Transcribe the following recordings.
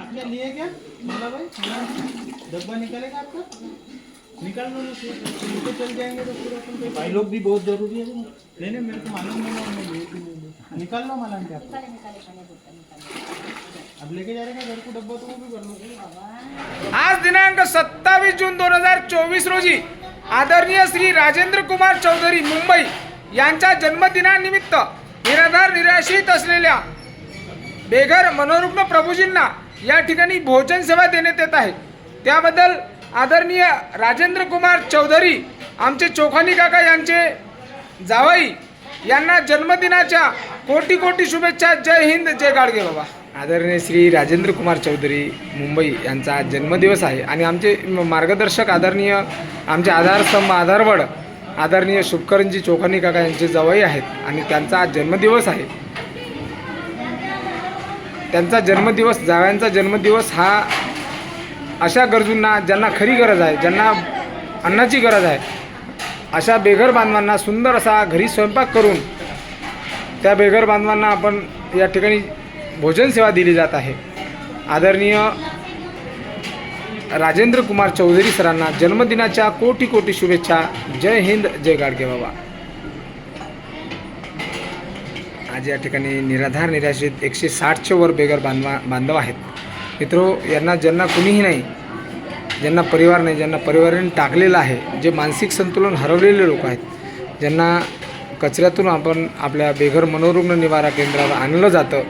आपने लिए क्या? बोला भाई डब्बा निकालेगा आपका? निकाल फिर लेके चल जाएंगे तो फिर अपन भाई लोग भी बहुत जरूरी है। ना। नहीं नहीं मेरे को मालूम नहीं है मैं। निकाल लो माला के आप अब लेके जा रहे हैं घर को डब्बा तो वो भी कर लो। आज दिनांक सत्तावीस जून दोन हजार चोवीस रोजी आदरणीय श्री राजेंद्र कुमार चौधरी मुंबई यांच्या जन्मदिनानिमित्त निराधार निराश्रित असलेल्या बेघर मनोरुग्ण प्रभूजींना या ठिकाणी भोजन सेवा देण्यात येत आहे. त्याबद्दल आदरणीय राजेंद्र कुमार चौधरी आमचे चोखानी काका यांचे जावई यांना जन्मदिनाच्या कोटी कोटी शुभेच्छा. जय हिंद जय गाडगे बाबा. आदरणीय श्री राजेंद्र कुमार चौधरी मुंबई यांचा आज जन्मदिवस आहे आणि आमचे मार्गदर्शक आदरणीय आमचे आधारस्तंभ आधारवड आदरणीय शुभकरंजी चोखानी काका यांचे जावई आहेत आणि त्यांचा आज जन्मदिवस आहे. त्यांचा जन्मदिवस जावयांचा जन्मदिवस हा अशा गरजूंना ज्यांना खरी गरज आहे ज्यांना अन्नाची गरज आहे अशा बेघर बांधवांना सुंदर असा घरी स्वयंपाक करून त्या बेघर बांधवांना आपण या ठिकाणी भोजन सेवा दिली जात आहे. आदरणीय राजेंद्र कुमार चौधरी सरांना जन्मदिनाच्या कोटी कोटी शुभेच्छा. जय हिंद जय गाडगे बाबा. आज या ठिकाणी निराधार निराश्रित एकशे साठच्या वर बेघर बांधवा बांधव आहेत. मित्रो यांना ज्यांना कुणीही नाही ज्यांना परिवार नाही ज्यांना परिवाराने टाकलेलं आहे जे मानसिक संतुलन हरवलेले लोक आहेत ज्यांना कचऱ्यातून आपण आपल्या बेघर मनोरुग्ण निवारा केंद्रावर आणलं जातं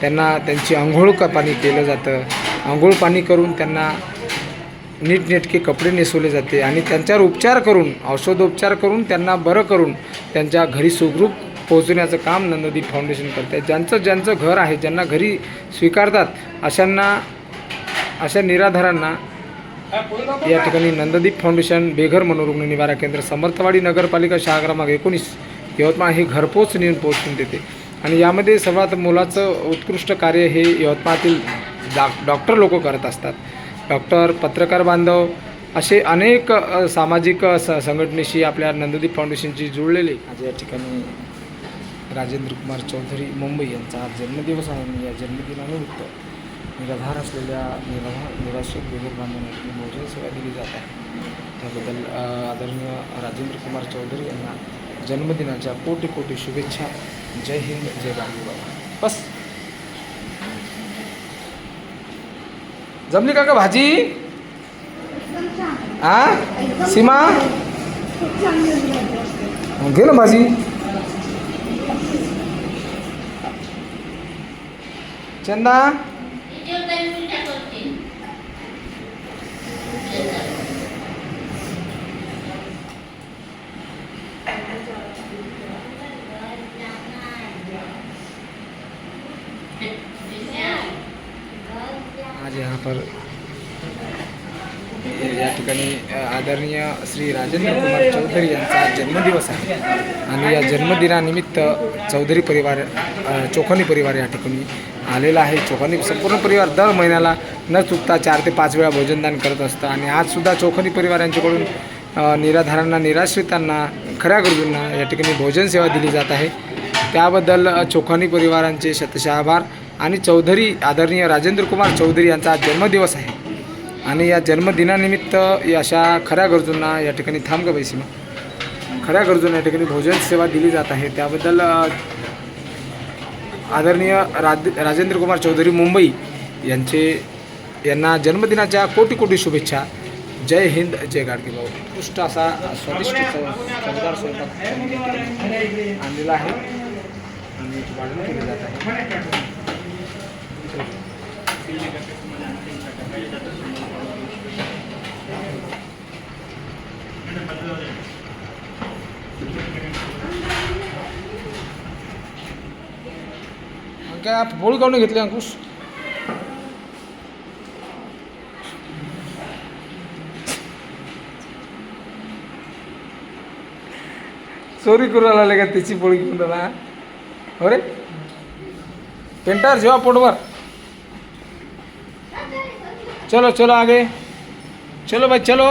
त्यांना त्यांची आंघोळ क- पाणी केलं जातं. आंघोळ पाणी करून त्यांना नीटनेटके कपडे नेसवले जाते आणि त्यांच्यावर उपचार करून औषधोपचार करून त्यांना बरं करून त्यांच्या घरी सुखरूप पोहोचवण्याचं काम नंददीप फाउंडेशन करते ज्यांचं ज्यांचं घर आहे ज्यांना घरी स्वीकारतात अशांना अशा निराधारांना या ठिकाणी नंददीप फाउंडेशन बेघर मनोरुग्ण निवारा केंद्र समर्थवाडी नगरपालिका शाळा क्रमांक एकोणीस यवतमाळ हे घरपोच नेऊन पोहोचून देते. आणि यामध्ये सर्वात मोलाचं उत्कृष्ट कार्य हे यवतमाळातील डॉ डॉक्टर लोक करत असतात. डॉक्टर पत्रकार बांधव असे अनेक सामाजिक स संघटनेशी आपल्या नंददीप फाउंडेशनशी जुळलेले आज या ठिकाणी राजेंद्र कुमार चौधरी मुंबई यांचा आज जन्मदिवस आहे. आणि या जन्मदिनानिमित्त निराधार असलेल्या निराधार निराश्रित बांधवांना भोजन सेवा दिली जात आहे. त्याबद्दल आदरणीय राजेंद्र कुमार चौधरी यांना जन्मदिनाच्या कोटी कोटी शुभेच्छा. जय हिंद जय गांधी बाबा. बस. जमली काका भाजी? आ? सीमा? घे ना भाजी. चंदा? आज यहाँ पर या ठिकाणी आदरणीय श्री राजेंद्र कुमार चौधरी यांचा जन्मदिवस आहे. आणि या जन्मदिनानिमित्त चौधरी परिवार चोखानी परिवार या ठिकाणी आलेला आहे. चोखानी संपूर्ण परिवार दर महिन्याला न चुकता चार ते पाच वेळा भोजनदान करत असतं. आणि आजसुद्धा चोखानी परिवार यांच्याकडून निराधारांना निराश्रितांना खऱ्या गरजूंना या ठिकाणी भोजन सेवा दिली जात आहे. त्याबद्दल चोखानी परिवारांचे शतशः आभार. आणि चौधरी आदरणीय राजेंद्र कुमार चौधरी यांचा आज जन्मदिवस आहे. आणि या जन्मदिनानिमित्त या अशा खऱ्या गरजूंना या ठिकाणी थांब का पैसे खऱ्या गरजूंना या ठिकाणी भोजन सेवा दिली जात आहे. त्याबद्दल आदरणीय राज राजेंद्र कुमार चौधरी मुंबई यांचे यांना जन्मदिनाच्या कोटी कोटी शुभेच्छा. जय हिंद जय गाडगे भाऊ. उत्कृष्ट असा स्वादिष्ट चवदार स्वयंपाक आणलेला आहे. आणि वाढवून केली जात आहे. काय आप पोळी काढून घेतली अंकुश? चोरी करू आला का त्याची पोळी घेऊन दादा अरे हो पेंटार जेव्हा पोटवर चलो चलो आगे. चलो भाई चलो.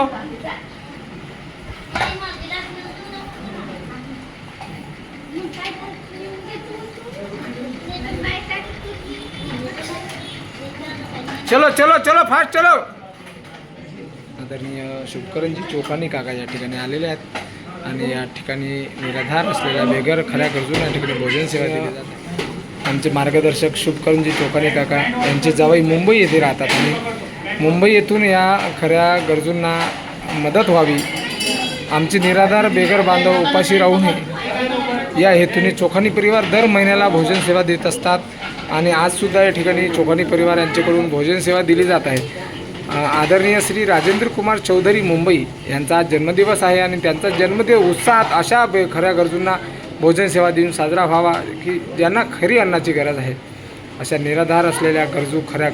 चलो चलो चलो फास्ट चलो. आदरणीय शुभकरणजी चोखानी काका या ठिकाणी आलेले आहेत आणि या ठिकाणी निराधार असलेल्या बेगर खऱ्या गरजून या ठिकाणी भोजन सेवा दिली जाते. आमचे मार्गदर्शक शुभकरणजी चोखानी काका यांचे जावई मुंबई येथे राहतात आणि मुंबई येथून या खऱ्या गरजूंना मदत व्हावी. आमचे निराधार बेघर बांधव उपाशी राहू नये या हेतूने चोखानी परिवार दर महिन्याला भोजन सेवा देत असतात आणि आजसुद्धा या ठिकाणी चोखानी परिवार यांच्याकडून भोजन सेवा दिली जात आहे. आदरणीय श्री राजेंद्र कुमार चौधरी मुंबई यांचा आज जन्मदिवस आहे आणि त्यांचा जन्मदिवस उत्साहात अशा बे खऱ्या गरजूंना भोजन सेवा देऊन साजरा व्हावा की ज्यांना खरी अन्नाची गरज आहे. अशा निराधार असलेल्या गरजू खऱ्या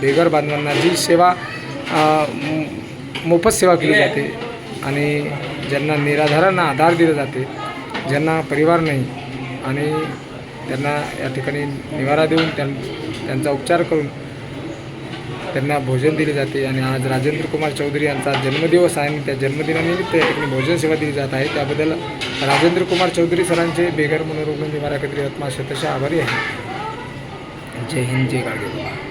बेघर बांधवांना जी सेवा मोफत सेवा केली जाते आणि ज्यांना निराधारांना आधार दिला जाते ज्यांना परिवार नाही आणि त्यांना या ठिकाणी निवारा देऊन त्यां त्यांचा उपचार करून त्यांना भोजन दिले जाते आणि आज राजेंद्र कुमार चौधरी यांचा जन्मदिवस आहे आणि त्या जन्मदिनानिमित्त या ठिकाणी भोजन सेवा दिली जात आहे. त्याबद्दल राजेंद्र कुमार चौधरी सरांचे बेघर मनोरुग्ण निवारा केंद्र यवतमाळ शतशः आभारी आहे. जय हिंद जय गाडगे.